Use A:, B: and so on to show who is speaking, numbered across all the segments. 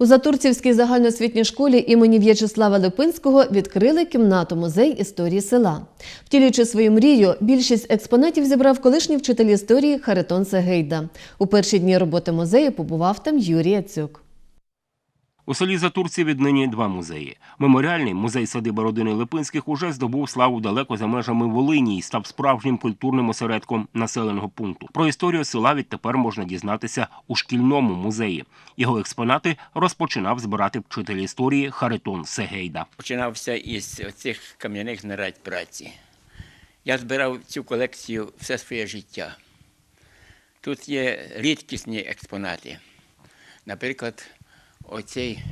A: У Затурцівській загальноосвітній школі імені В'ячеслава Липинського відкрили кімнату музей історії села. Втілюючи свою мрію, більшість експонатів зібрав колишній вчитель історії Харитон Сегейда. У перші дні роботи музею побував там Юрій Яцюк.
B: У селі Затурці віднині два музеї. Меморіальний музей садиби родини Липинських уже здобув славу далеко за межами Волині і став справжнім культурним осередком населеного пункту. Про історію села відтепер можна дізнатися у шкільному музеї. Його експонати розпочинав збирати вчитель історії Харитон Сегейда.
C: починався із цих кам'яних знарядь праці. Я збирав цю колекцію все своє життя. Тут є рідкісні експонати. Наприклад, оці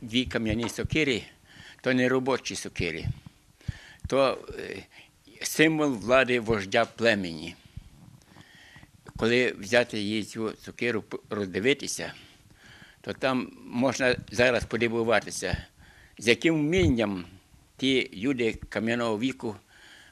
C: дві кам'яні сокири то не робочі сокири, то е, символ влади вождя племені. Коли взяти її цю сокиру, роздивитися, то там можна зараз подивуватися, з яким вмінням ті люди кам'яного віку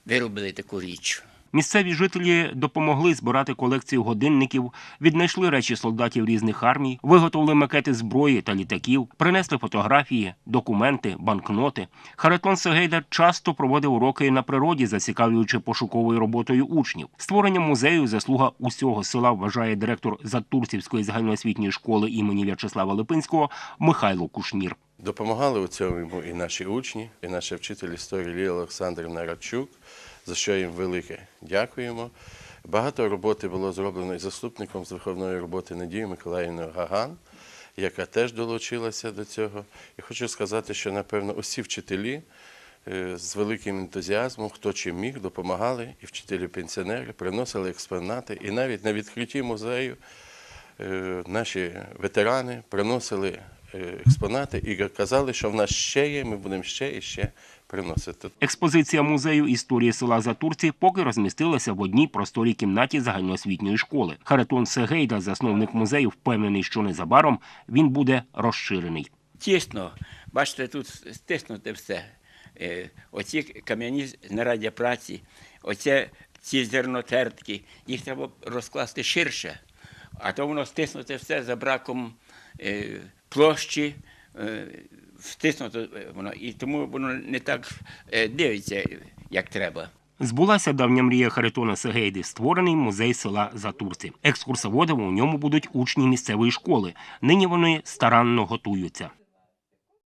C: виробили таку річ.
B: Місцеві жителі допомогли збирати колекцію годинників, віднайшли речі солдатів різних армій, виготовили макети зброї та літаків, принесли фотографії, документи, банкноти. Харитон Сегейда часто проводив уроки на природі, зацікавлюючи пошуковою роботою учнів. Створення музею заслуга усього села вважає директор Затурцівської загальноосвітньої школи імені В'ячеслава Липинського Михайло Кушнір.
D: Допомагали у цьому і наші учні, і наша вчитель історії Лілія Олександрівна Радчук, за що їм велике дякуємо. Багато роботи було зроблено і заступником з виховної роботи Надією Миколаївною Гаган, яка теж долучилася до цього. І хочу сказати, що, напевно, усі вчителі е, з великим ентузіазмом, хто чим міг, допомагали, і вчителі-пенсіонери приносили експонати. І навіть на відкритті музею е, наші ветерани приносили експонати і казали, що в нас ще є, ми будемо ще і ще приносити.
B: Експозиція музею історії села Затурці поки розмістилася в одній просторій кімнаті загальноосвітньої школи. Харитон Сегейда, засновник музею, впевнений, що незабаром він буде розширений.
C: Тісно, бачите, тут стиснуте все. Е, Оці кам'яні знаряддя праці, оце ці зернотертки, їх треба розкласти ширше, а то воно стиснуте все за браком е, площі, втиснуто воно, і тому воно не так е, дивиться, як треба.
B: Збулася давня мрія Харитона Сегейди, створений музей села Затурці. Екскурсоводами у ньому будуть учні місцевої школи. Нині вони старанно готуються.